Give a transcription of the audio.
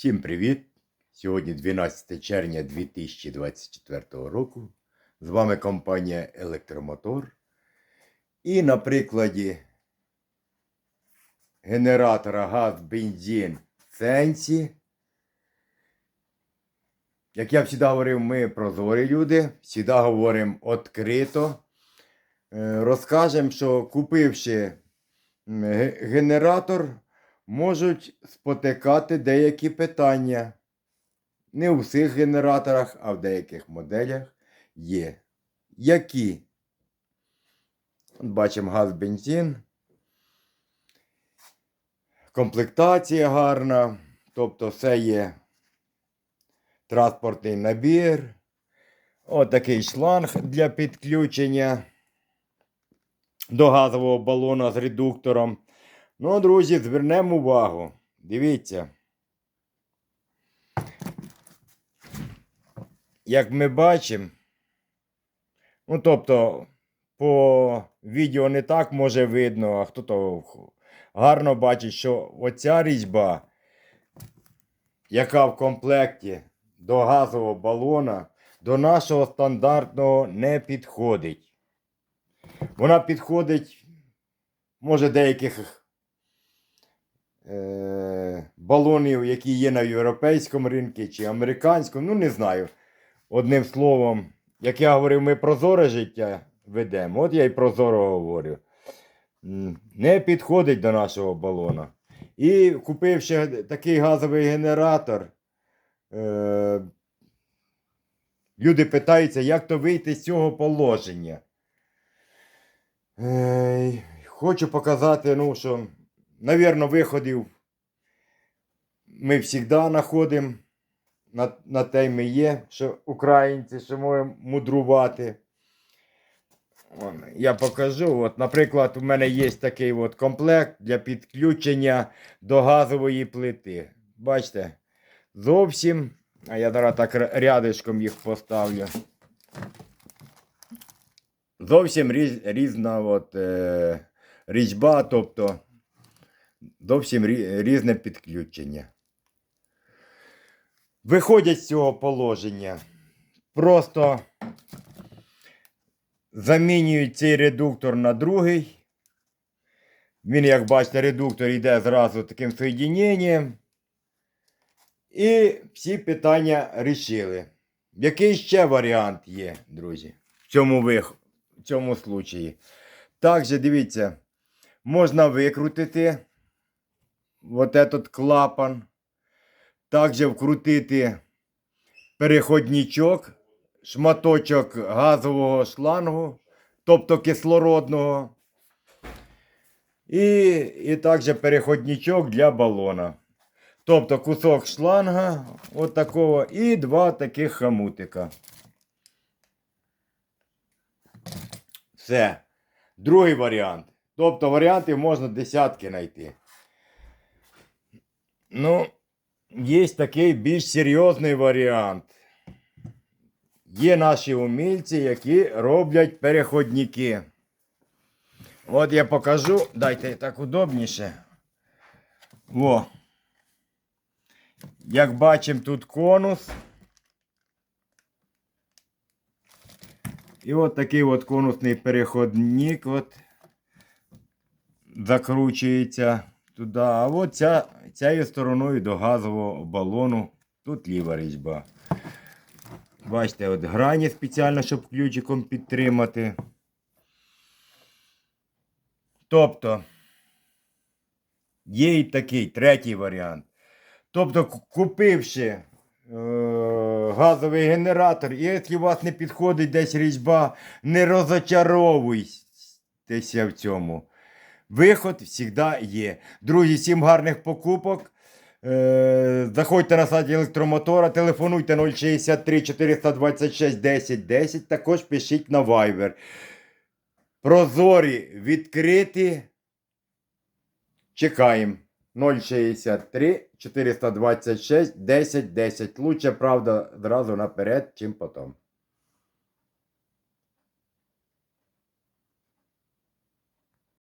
Всім привіт! Сьогодні 12 червня 2024 року. З вами компанія Електромотор. І на прикладі генератора газ, бензин Сенсі. Як я завжди говорив, ми прозорі люди, завжди говоримо відкрито. Е, Розкажемо, що купивши генератор, можуть спотикати деякі питання. Не у всіх генераторах, а в деяких моделях є. Які? От Бачимо газ, бензин. Комплектація гарна. Тобто все є транспортний набір. Отакий шланг для підключення до газового балона з редуктором. Ну, друзі, звернемо увагу. Дивіться. Як ми бачимо, ну тобто, по відео не так може видно, а хто то гарно бачить, що оця різьба, яка в комплекті до газового балона, до нашого стандартного не підходить. Вона підходить, може, деяких балонів, які є на європейському ринку чи американському, ну не знаю. Одним словом, як я говорив, ми прозоре життя ведемо. От я й прозоро говорю. Не підходить до нашого балона. І купивши такий газовий генератор, е, люди питаються, як то вийти з цього положення. Хочу показати, ну, що, навірно, виходів ми завжди знаходимо. На, на те ми є, що українці, що можемо мудрувати. Вон, Я покажу. От, наприклад, у мене є такий от комплект для підключення до газової плити. Бачите? Зовсім. А я зараз так рядишком їх поставлю. Зовсім різ, різна от, е, різьба, тобто зовсім різне підключення. Виходять з цього положення. Просто замінюють цей редуктор на другий. Він, як бачите, редуктор йде зразу таким соєдіненням. І всі питання рішили. Який ще варіант є, друзі, в цьому, вих... в цьому случаї? Також, дивіться, можна викрутити вот этот клапан. Також вкрутити переходничок, шматочок газового шлангу, тобто кислородного. І, і також переходничок для балона. Тобто кусок шланга от такого і два таких хамутика. Все. Другий варіант. Тобто варіантів можна десятки знайти. Ну, є такий більш серйозний варіант. Є наші умільці, які роблять переходники. От я покажу, дайте так удобніше. О. Як бачимо, тут конус. І от такий от конусний переходник от закручується туди. А от ця, цією стороною до газового балону. Тут ліва різьба. Бачите, от грані спеціально, щоб ключиком підтримати. Тобто, є і такий третій варіант. Тобто, купивши е, газовий генератор, і якщо у вас не підходить десь різьба, не розочаровуйтеся в цьому. Виход завжди є. Друзі, всім гарних покупок. Е, заходьте на сайт електромотора, телефонуйте 063 426 10 10. Також пишіть на Viber. Прозорі, відкриті. Чекаємо. 063 426 10 10. Лучше, правда, зразу наперед, чим потім.